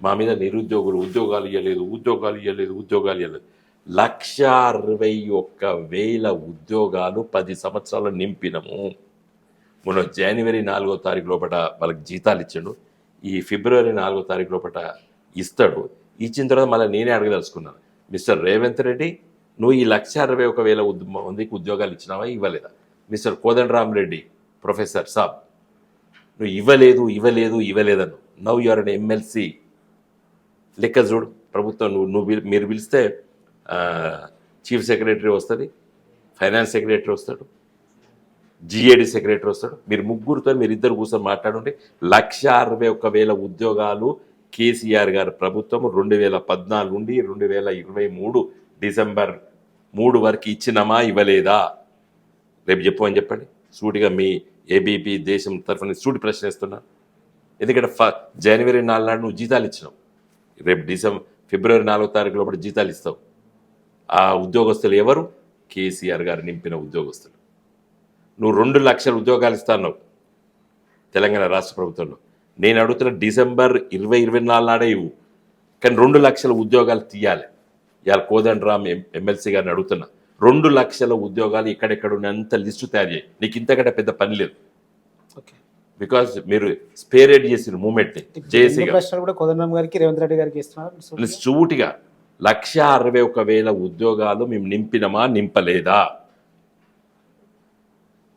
మా మీద నిరుద్యోగులు ఉద్యోగాలు ఇవ్వలేదు ఉద్యోగాలు ఇవ్వలేదు ఉద్యోగాలు ఇవ్వలేదు లక్ష అరవై ఒక్క వేల ఉద్యోగాలు పది సంవత్సరాలు నింపినము. మొన్న జనవరి నాలుగో తారీఖు లోపల వాళ్ళకి జీతాలు ఇచ్చాడు. ఈ ఫిబ్రవరి నాలుగో తారీఖు లోపల ఇస్తాడు. ఇచ్చిన తర్వాత మళ్ళీ నేనే అడగదలుచుకున్నాను మిస్టర్ రేవంత్ రెడ్డి నువ్వు ఈ లక్ష అరవై ఒక వేల ఉద్ మందికి ఉద్యోగాలు ఇచ్చినావా? ఇవ్వలేదా? మిస్టర్ కోదండరామ్ రెడ్డి ప్రొఫెసర్ సాబ్ నువ్వు ఇవ్వలేదు ఇవ్వలేదు ఇవ్వలేదను now you are an MLC లెక్క చూడు. ప్రభుత్వం నువ్వు నువ్వు మీరు పిలిస్తే చీఫ్ సెక్రటరీ వస్తుంది ఫైనాన్స్ సెక్రటరీ వస్తాడు జిఏడి సెక్రటరీ వస్తాడు. మీరు ముగ్గురుతో మీరు ఇద్దరు కూర్చొని మాట్లాడుంటే లక్ష అరవై ఒక్క వేల ఉద్యోగాలు కేసీఆర్ గారి ప్రభుత్వం రెండు వేల పద్నాలుగు నుండి రెండు వేల ఇరవై మూడు డిసెంబర్ మూడు వరకు ఇచ్చినమా ఇవ్వలేదా? రేపు చెప్పమని చెప్పండి. సూటిగా మీ ఏబీపీ దేశం తరఫున సూటి ప్రశ్నిస్తున్నా ఎందుకంటే ఫ జనవరి నాలుగు నాడు నువ్వు జీతాలు ఇచ్చినావు. రేపు డిసెంబర్ ఫిబ్రవరి నాలుగో తారీఖు లోపల జీతాలు ఇస్తావు. ఆ ఉద్యోగస్తులు ఎవరు? కేసీఆర్ గారు నింపిన ఉద్యోగస్తులు. నువ్వు రెండు లక్షల ఉద్యోగాలు ఇస్తాను తెలంగాణ రాష్ట్ర ప్రభుత్వంలో. నేను అడుగుతున్న డిసెంబర్ ఇరవై ఇరవై నాలుగు నాడే ఇవ్వు. కానీ రెండు లక్షల ఉద్యోగాలు తీయాలి. ఇవాళ కోదండరామ్ ఎం ఎమ్మెల్సీ గారిని అడుగుతున్నా. రెండు లక్షల ఉద్యోగాలు ఇక్కడెక్కడ ఉన్నంత లిస్టు తయారు చేయి. నీకు ఇంతకంటే పెద్ద పని లేదు. బికాజ్ మీరు స్పేరేట్ చేసిన మూమెంట్ని ప్రశ్నలు కూడా కోదండరామ్ గారికి రేవంత్ రెడ్డి గారికి ఇస్తున్నారు. సూటిగా లక్ష అరవై ఒక వేల ఉద్యోగాలు మేము నింపినమా నింపలేదా?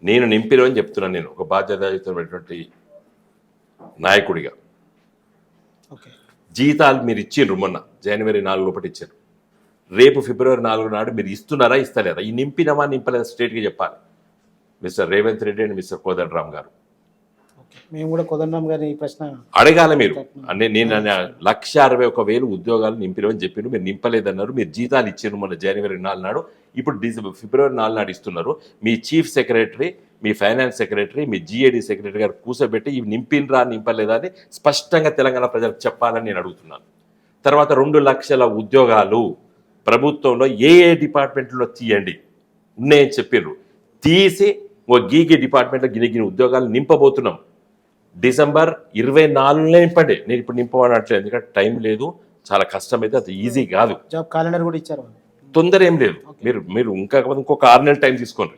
నేను నింపినమని చెప్తున్నాను నేను ఒక బాధ్యతాయుతమైనటువంటి నాయకుడిగా. ఓకే. జీతాలు మీరు ఇచ్చిండ్రు మొన్న జనవరి నాలుగు లోపల ఇచ్చారు రేపు ఫిబ్రవరి నాలుగు నాడు మీరు ఇస్తున్నారా ఇస్తలేరా ఈ నింపినమా నింపలేదా స్ట్రేట్గా చెప్పాలి. Mister Revanth Reddy and mister Kodandaram గారు. మేము కూడా కోదండరామ్ గారిని ఈ ప్రశ్న అడగాల మీరు. అంటే నేను లక్ష అరవై ఒక వేలు ఉద్యోగాలు నింపినమని చెప్పిండు మీరు నింపలేదన్నారు. మీరు జీతాలు ఇచ్చారు మొన్న జనవరి నాలుగు నాడు. ఇప్పుడు డిసెంబర్ ఫిబ్రవరి నాలుగు నాడు ఇస్తున్నారు. మీ చీఫ్ సెక్రటరీ మీ ఫైనాన్స్ సెక్రటరీ మీ జిఏడి సెక్రటరీ గారు కూర్చోబెట్టి ఇవి నింపినరా నింపలేదా అని స్పష్టంగా తెలంగాణ ప్రజలకు చెప్పాలని నేను అడుగుతున్నాను. తర్వాత రెండు లక్షల ఉద్యోగాలు ప్రభుత్వంలో ఏ ఏ డిపార్ట్మెంట్లో తీయండి. ఉన్నాయని చెప్పిర్రు. తీసి ఓ గీకి డిపార్ట్మెంట్లో గిని గిని ఉద్యోగాలు నింపబోతున్నాం. డిసెంబర్ ఇరవై నాలుగులో నింపండి. నేను ఇప్పుడు నింపమనట్లేదు ఎందుకంటే టైం లేదు. చాలా కష్టం అయితే అది ఈజీ కాదు. జాబ్ క్యాలెండర్ కూడా ఇచ్చారు తొందర ఏం లేదు. మీరు మీరు ఇంకా ఇంకొక ఆరు నెలలు టైం తీసుకోండి.